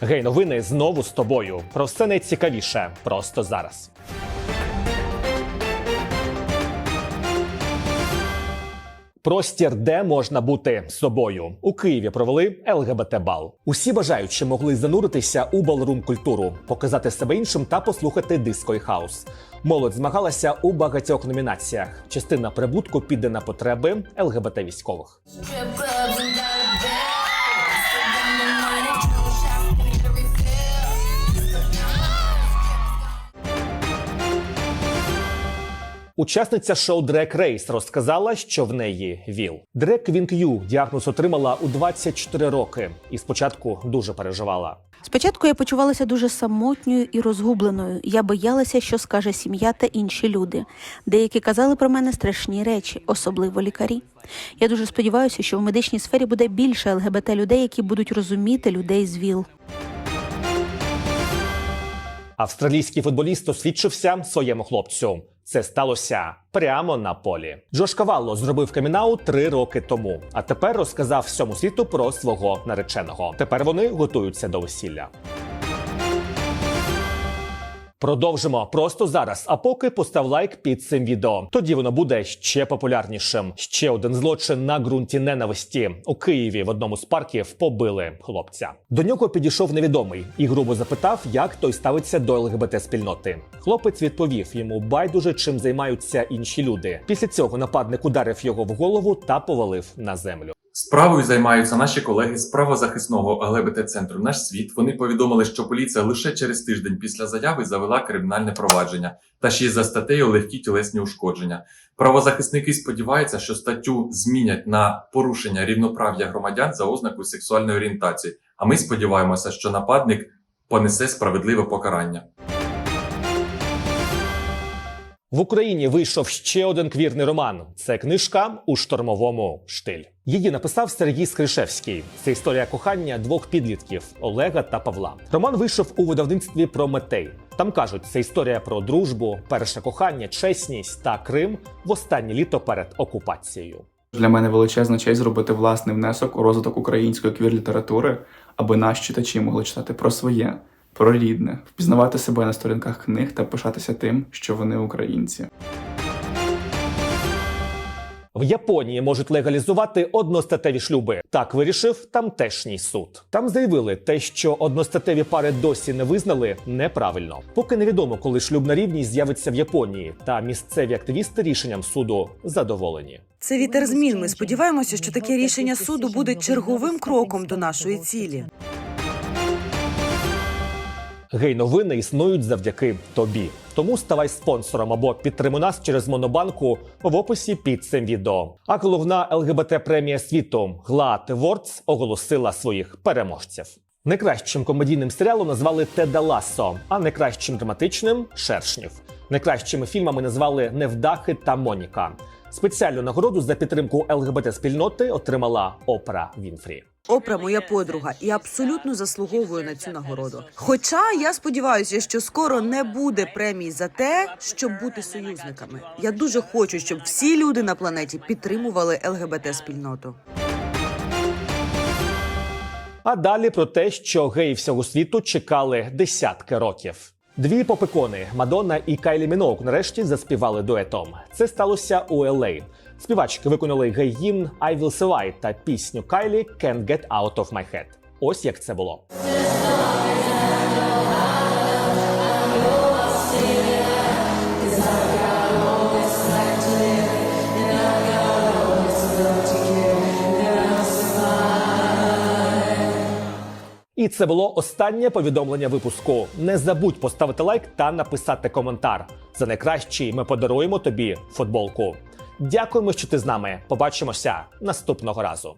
Гей, новини знову з тобою. Про все найцікавіше просто зараз. Простір, де можна бути собою у Києві провели ЛГБТ бал. Усі бажаючі могли зануритися у балрум культуру, показати себе іншим та послухати диско і хаус. Молодь змагалася у багатьох номінаціях. Частина прибутку піде на потреби ЛГБТ військових. Учасниця шоу Drag Race розказала, що в неї ВІЛ. Drag Queen Q діагноз отримала у 24 роки і спочатку дуже переживала. Спочатку я почувалася дуже самотньою і розгубленою. Я боялася, що скаже сім'я та інші люди. Деякі казали про мене страшні речі, особливо лікарі. Я дуже сподіваюся, що в медичній сфері буде більше ЛГБТ людей, які будуть розуміти людей з ВІЛ. Австралійський футболіст освідчився своєму хлопцю. Це сталося прямо на полі. Джош Кавалло зробив камінау три роки тому, а тепер розказав всьому світу про свого нареченого. Тепер вони готуються до весілля. Продовжимо просто зараз. А поки постав лайк під цим відео. Тоді воно буде ще популярнішим. Ще один злочин на ґрунті ненависті у Києві в одному з парків побили хлопця. До нього підійшов невідомий і грубо запитав, як той ставиться до ЛГБТ спільноти. Хлопець відповів йому байдуже, чим займаються інші люди. Після цього нападник ударив його в голову та повалив на землю. Справою займаються наші колеги з правозахисного ЛГБТ-центру «Наш світ». Вони повідомили, що поліція лише через тиждень після заяви завела кримінальне провадження та ще й за статтею легкі тілесні ушкодження. Правозахисники сподіваються, що статтю змінять на порушення рівноправ'я громадян за ознакою сексуальної орієнтації. А ми сподіваємося, що нападник понесе справедливе покарання. В Україні вийшов ще один квірний роман. Це книжка у штормовому штиль. Її написав Сергій Скришевський. Це історія кохання двох підлітків Олега та Павла. Роман вийшов у видавництві Прометей. Там кажуть, це історія про дружбу, перше кохання, чесність та Крим в останнє літо перед окупацією. Для мене величезна честь зробити власний внесок у розвиток української квір-літератури, аби наші читачі могли читати про своє, про рідне, впізнавати себе на сторінках книг та пишатися тим, що вони українці. В Японії можуть легалізувати одностатеві шлюби. Так вирішив тамтешній суд. Там заявили, те, що одностатеві пари досі не визнали, неправильно. Поки невідомо, коли шлюбна рівність з'явиться в Японії, та місцеві активісти рішенням суду задоволені. Це вітер змін. Ми сподіваємося, що таке рішення суду буде черговим кроком до нашої цілі. Гей-новини існують завдяки тобі. Тому ставай спонсором або підтримуй нас через монобанку в описі під цим відео. А головна ЛГБТ премія світу Гла Тевордс оголосила своїх переможців. Найкращим комедійним серіалом назвали Теда Лассо, а найкращим драматичним Шершнів. Найкращими фільмами назвали Невдахи та Моніка. Спеціальну нагороду за підтримку ЛГБТ спільноти отримала Опра Вінфрі. Опра моя подруга і абсолютно заслуговує на цю нагороду. Хоча я сподіваюся, що скоро не буде премій за те, щоб бути союзниками. Я дуже хочу, щоб всі люди на планеті підтримували ЛГБТ спільноту. А далі про те, що геї всього світу чекали десятки років. Дві попекони Мадонна і Кайлі Міноук нарешті заспівали дуетом. Це сталося у LA. Співачки виконали гей-гімн I Will Survive та пісню Кайлі Can't Get Out of My Head. Ось як це було. Це було останнє повідомлення випуску. Не забудь поставити лайк та написати коментар. За найкращий ми подаруємо тобі футболку. Дякуємо, що ти з нами. Побачимося наступного разу.